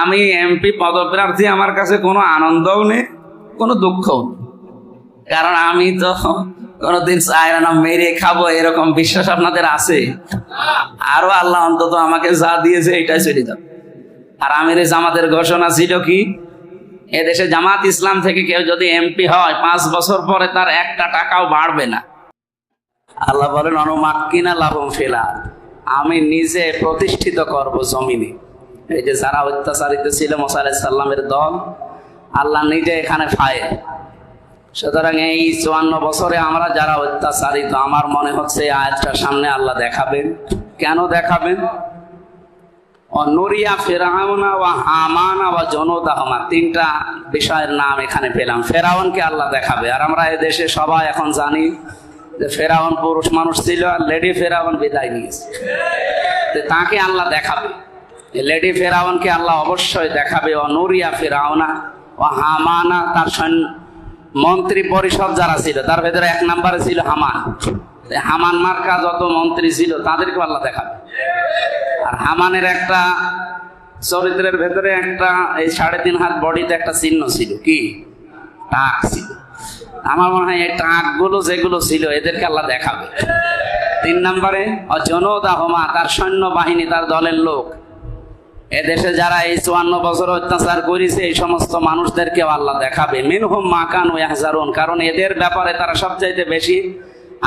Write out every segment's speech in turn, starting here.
আমি এমপি পদপ্রার্থী, আমার কাছে কোনো আনন্দও নেই, কোনো দুঃখও নেই। কারণ আমি তো কোনোদিন চায় মেরে খাব, এরকম বিশ্বাস আপনাদের আছে? আরও আল্লাহ অন্তত আমাকে যা দিয়েছে, এটাই ছেড়ে যাবে। আর আমির জামাতের ঘোষণা ছিল কি? এদেশে জামাত ইসলাম থেকে কেউ যদি এমপি হয়, পাঁচ বছর পরে তার একটা টাকাও বাড়বে না। আল্লাহ বলেন, অনুমাক্কিনা লাভম ফেলা আমি নিজে প্রতিষ্ঠিত করব জমিনে। এই যে যারা অত্যাচারিত ছিল মোসা আলাহ সাল্লামের দল, আল্লাহ নিজে এখানে ফায়ে। সুতরাং এই চুয়ান্ন বছরে আমরা যারা অত্যাচারিত, আমার মনে হচ্ছে আয়াতটা সামনে আল্লাহ দেখাবেন। কেন দেখাবেন? নরিয়া, ফেরাউনা বা হামানা বা জনদাহমা, তিনটা বিষয়ের নাম এখানে পেলাম। ফেরাউনকে আল্লাহ দেখাবে। আর আমরা এ দেশে সবাই এখন জানি যে ফেরাউন পুরুষ মানুষ ছিল, আর লেডি ফেরাউন বিদায় নিয়েছে। তাকে আল্লাহ দেখাবে। লেডি ফেরাউনকে আল্লাহ অবশ্যই দেখাবে, ও নুরিয়া ফেরাউনা, ও হামানা, তার মন্ত্রী পরিষদ যারা ছিল, তার ভেতরে এক নম্বরে ছিল হামান। হামান মার্কা যত মন্ত্রী ছিল তাদেরকে আল্লাহ দেখাবে। আর হামানের একটা চরিত্রের ভেতরে একটা এই সাড়ে তিন হাত বডিতে একটা চিহ্ন ছিল, কি? টাক ছিল। আমার মনে হয় এই টাকগুলো যেগুলো ছিল, এদেরকে আল্লাহ দেখাবে। তিন নম্বরে জনদা হোমা, তার সৈন্য বাহিনী তার দলের লোক। এদেশে যারা এই চুয়ান্ন বছর অত্যাচার করেছে, এই সমস্ত মানুষদেরকেও আল্লাহ দেখাবে। মিনহুম মাকান ও ইয়াহজারুন, কারণ এদের ব্যাপারে তারা সবচাইতে বেশি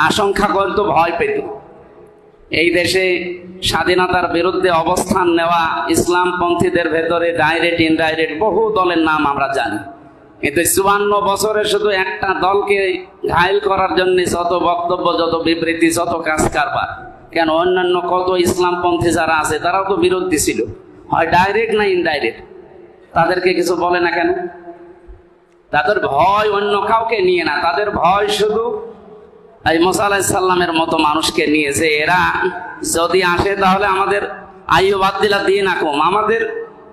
আশঙ্কা করতো, ভয় পেত। এই দেশে স্বাধীনতার বিরুদ্ধে অবস্থান নেওয়া ইসলামপন্থীদের ভেতরে ডাইরেক্ট ইনডাইরেক্ট বহু দলের নাম আমরা জানি। কিন্তু চুয়ান্ন বছরে শুধু একটা দলকে ঘায়ল করার জন্য যত বক্তব্য, যত বিবৃতি, যত কাজ কারবার কেন অন্যান্য কত ইসলামপন্থী যারা আছে, তারাও তো বিরোধী ছিল। হয় ডাইরেক্ট না ইনডাইরেক্ট তাদেরকে কিছু বলে না কেন? তাদের ভয় অন্য কাউকে নিয়ে না। তাদের ভয় শুধু এই মোসা আলাহিসাল্লামের মতো মানুষকে নিয়েছে এরা যদি আসে তাহলে আমাদের আয়ু বাদ দিলা দিয়ে না কম আমাদের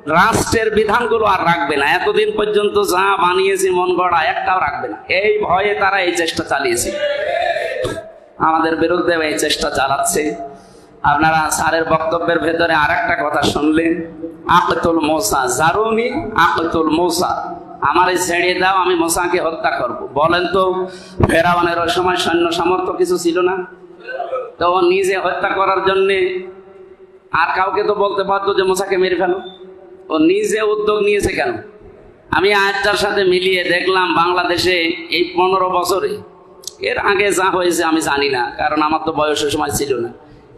রাষ্ট্রের বিধানগুলো আর রাখবে না। এতদিন পর্যন্ত যা বানিয়েছি, মন গড়া, একটাও রাখবে না। এই ভয়ে তারা এই চেষ্টা চালিয়েছে। আমাদের বিরুদ্ধে এই চেষ্টা চালাচ্ছে। আপনারা স্যারের বক্তব্যের ভেতরে আর একটা কথা শুনলেন, আকতুল মোসা জারুনি আকতুল মোসা, আমার এই ছেড়ে দাও, আমি মোসাকে হত্যা করব। বলেন তো ফেরাওয়ানের ওই সময় সৈন্য সামর্থ্য কিছু ছিল না? তো ও নিজে হত্যা করার জন্যে আর কাউকে তো বলতে পারতো যে মোসাকে মেরে ফেলো। ও নিজে উদ্যোগ নিয়েছে কেন? আমি আয়াতটার সাথে মিলিয়ে দেখলাম, বাংলাদেশে এই পনেরো বছরে, এর আগে যা হয়েছে আমি জানি না, কারণ আমার তো বয়সের সময় ছিল না।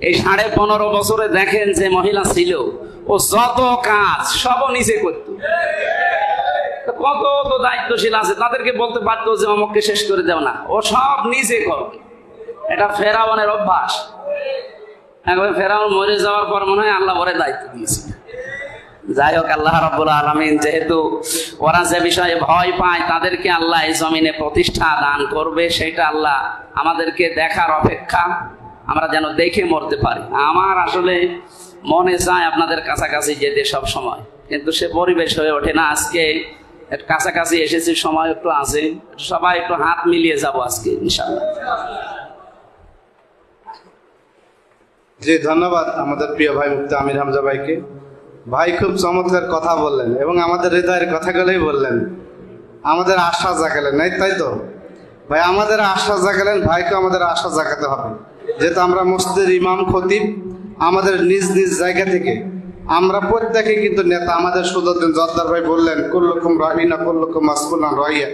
এই সাড়ে পনেরো বছরে দেখেন যে মহিলা ছিল, ও যত কাজ সব নিজে করতো। কত তো দায়িত্বশীল আছে, তাদেরকে বলতে পারতো যে অমককে শেষ করে দেও না। ও সব নিজে করবে। এটা ফেরাওয়ানের অভ্যাস। একবার ফেরাউন মরে যাওয়ার পর মনে হয় আল্লাহ ওরে দায়িত্ব দিয়েছে। যাই হোক, আল্লাহ রব্বুল আলমিন যেহেতু ওরা যে বিষয়ে ভয় পায়, তাদেরকে আল্লাহ এই জমিনে প্রতিষ্ঠা দান করবে, সেটা আল্লাহ আমাদেরকে দেখার অপেক্ষা। আমরা যেন দেখে মরতে পারি। আমার আসলে মনে চায় আপনাদের কাছাকাছি যেতে সব সময়। কিন্তু সে পরিবেশ হয়ে ওঠে না। আজকে কাছাকাছি এসেছি, সময় একটু আছে। সবাই একটু হাত মিলিয়ে যাব আজকে ইনশাল্লাহ জি, ধন্যবাদ আমাদের প্রিয় ভাই মুক্তি আমির হামজা ভাইকে। ভাই খুব চমৎকার কথা বললেন এবং আমাদের হৃদয়ের কথাগুলোই বললেন। আমাদের আশ্বাস জাগালেন তাই তো? ভাই, আমাদের আশ্বাস জাগালেন, ভাইকে আমাদের আশ্বাস জাগাতে হবে। যেহেতু আমরা মসজিদের ইমাম, খতিব, আমাদের নিজ নিজ জায়গা থেকে। আমরা প্রত্যেকে কিন্তু নেতা, আমাদের সুদর্জন জর্দার ভাই বললেন, কুল্লুকুম রাহিনা কুল্লুকুম মাসকুল্লান রহিয়া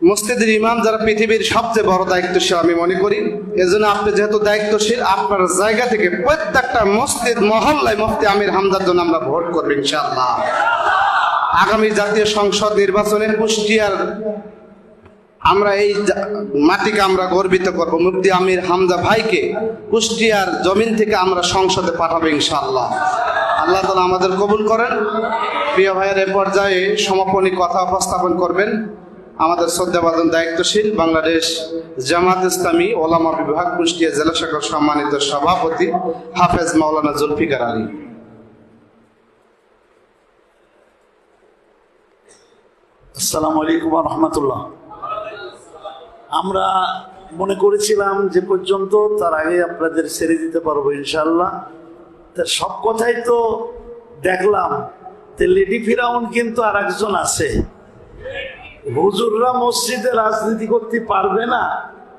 মসজিদের ইমাম যারা পৃথিবীর সবচেয়ে বড় দায়িত্বশীল, আমি মনে করি, এজন্য আপনি যেহেতু দায়িত্বশীল, আপনার জায়গা থেকে প্রত্যেকটা মসজিদ মহল্লায় মুফতি আমির হামদার জন্য আমরা ভোট করব, ইনশাআল্লাহ। আগামী জাতীয় সংসদ নির্বাচনে কুষ্টিয়ার আমরা এই মাটিকে আমরা গর্বিত করব। মুফতি আমির হামজা ভাইকে কুষ্টিয়ার জমিন থেকে আমরা সংসদে পাঠাবো ইনশাআল্লাহ। আল্লাহ তালা আমাদের কবুল করেন। প্রিয় ভাইয়ের এ পর্যায়ে সমাপনী কথা উপস্থাপন করবেন আমাদের শ্রদ্ধাবাদন দায়িত্বশীল বাংলাদেশ জামাত ইসলামী ওলামা বিভাগ কুষ্টিয়া জেলা শাখার সম্মানিত সভাপতি হাফেজ মাওলানা জুলফিকার আলী। আসসালামু আলাইকুম রহমতুল্লাহ। আমরা মনে করেছিলাম যে পর্যন্ত তার আগে আপনাদের ছেড়ে দিতে পারব ইনশাল্লাহ তা সব কথাই তো দেখলাম। তে লেডি ফিরাউন কিন্তু আর একজন আছে। হুজুররা মসজিদে রাজনীতি করতে পারবে না,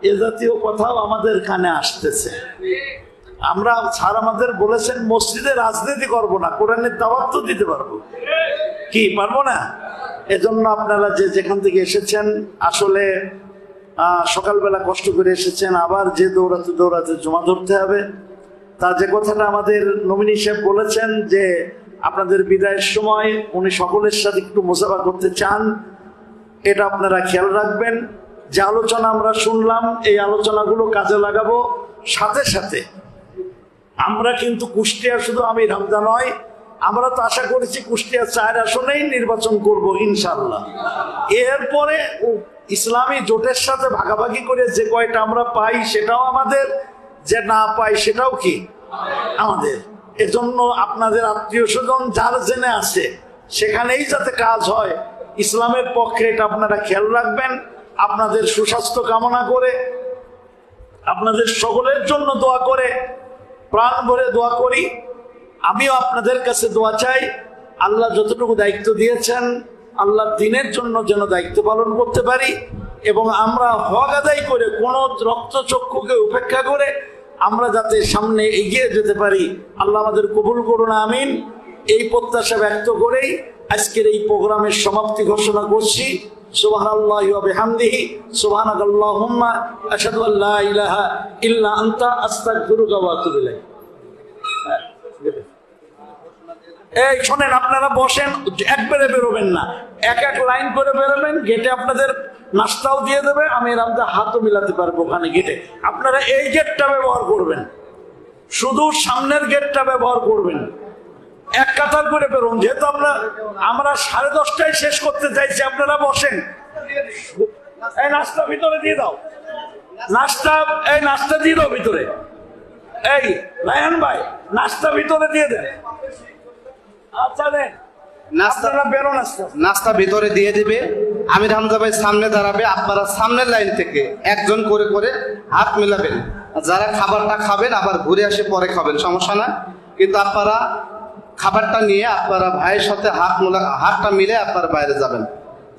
এ জাতীয় কথাও আমাদের কানে আসতেছে। আমরা স্যার আমাদের বলেছেন, মসজিদে রাজনীতি করব না, কোরআনের দাওয়াত তো দিতে পারব। কি, পারব না? এজন্য আপনারা যে যেখান থেকে এসেছেন, আসলে সকালবেলা কষ্ট করে এসেছেন, আবার যে দৌড়াতে দৌড়াতে জমা ধরতে হবে। তা যে কথাটা আমাদের নমিনি সাহেব বলেছেন যে, আপনাদের বিদায়ের সময় উনি সকলের সাথে একটু মোসাফা করতে চান, এটা আপনারা খেয়াল রাখবেন। যে আলোচনা আমরা শুনলাম, এই আলোচনাগুলো কাজে লাগাবো। সাথে সাথে আমরা কিন্তু কুষ্টিয়া শুধু আমি রামদা নয়, আমরা তো আশা করেছি কুষ্টিয়া চার আসনেই নির্বাচন করব ইনশাল্লাহ এরপরে ইসলামী জোটের সাথে ভাগাভাগি করে যে কয়টা আমরা পাই সেটাও আমাদের, যে না পাই সেটাও কি? আমাদের। এজন্য আপনাদের আত্মীয় স্বজন যার জেনে আছে, সেখানেই যাতে কাজ হয়। ইসলামের পক্ষে এটা আপনারা খেয়াল রাখবেন, আপনাদের সুস্বাস্থ্য কামনা করে, আপনাদের সকলের জন্য দোয়া করে, প্রাণ ভরে দোয়া করি। আমিও আপনাদের কাছে দোয়া চাই। আল্লাহ যতটুকু দায়িত্ব দিয়েছেন আল্লাহ দিনের জন্য যেন দায়িত্ব পালন করতে পারি এবং আমরা হক আদায় করে কোন রক্তচক্ষুকে উপেক্ষা করে আমরা যাতে সামনে এগিয়ে যেতে পারি। আল্লাহ আমাদের কবুল করুন, আমিন। এই প্রত্যাশা ব্যক্ত করেই আজকের এই প্রোগ্রামের সমাপ্তি ঘোষণা করছি। সুবাহ আল্লাহ বিহামদিহি। সুবহানাক আল্লাহুম্মা আশহাদু আল্লা ইলাহা এই শোনেন, আপনারা বসেন, একবারে বেরোবেন না। এক এক লাইন করে বেরোবেন গেটে আপনাদের নাস্তাও দিয়ে দেবে, আমি এরকম হাতও মিলাতে পারব ওখানে গেটে আপনারা এই গেটটা ব্যবহার করবেন। শুধু সামনের গেটটা ব্যবহার করবেন। এক কাতার করে বেরোন, যেহেতু আমরা আমরা সাড়ে দশটায় শেষ করতে চাইছি, আপনারা বসেন। এই নাস্তা ভিতরে দিয়ে দাও। নাস্তা, এই নাস্তা দিয়ে দাও ভিতরে। এই, রায়হান ভাই, নাস্তা ভিতরে দিয়ে দেন। নাস্তা আস্তে। নাস্তা ভিতরে দিয়ে দিবে। আমির হামজা ভাই সামনে দাঁড়াবে আপনারা সামনের লাইন থেকে একজন করে করে হাত মিলাবেন। যারা খাবারটা খাবেন আবার ঘুরে আসে পরে খাবেন সমস্যা না। কিন্তু আপনারা খাবারটা নিয়ে আপনারা ভাইয়ের সাথে হাত মোলা হাতটা মিলে আপনারা বাইরে যাবেন।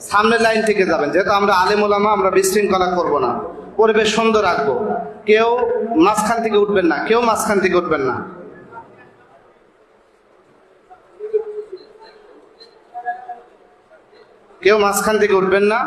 সামনের লাইন থেকে যাবেন। যেহেতু আমরা আলেমুলামা আমরা বিশৃঙ্খলা করব না। পরিবেশ সুন্দর রাখব। কেউ মাঝখান থেকে উঠবেন না কেউ মাঝখান থেকে উঠবেন না। কেউ মাঝখান থেকে উঠবেন না।